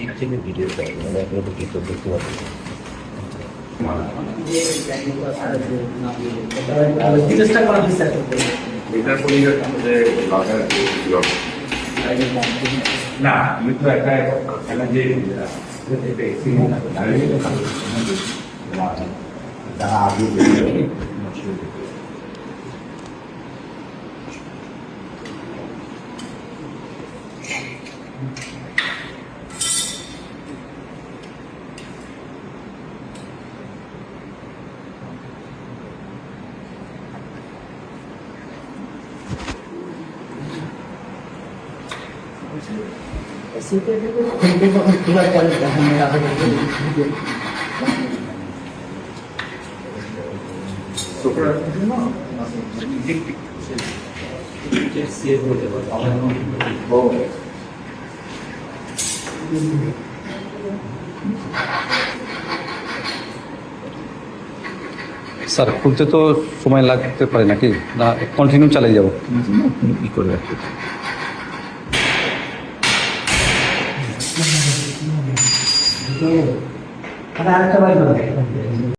ঠিক থেকে ভিডিও করে মানে এগুলো তো কিছু দেখতে লাগার না আমি তো একটা খেলা যে যারা আগে খোলার পরে স্যার খুলতে তো সময় লাগতে পারে নাকি? না কন্টিনিউ চালিয়ে যাব। কি করে അതാണ് വരുന്നത്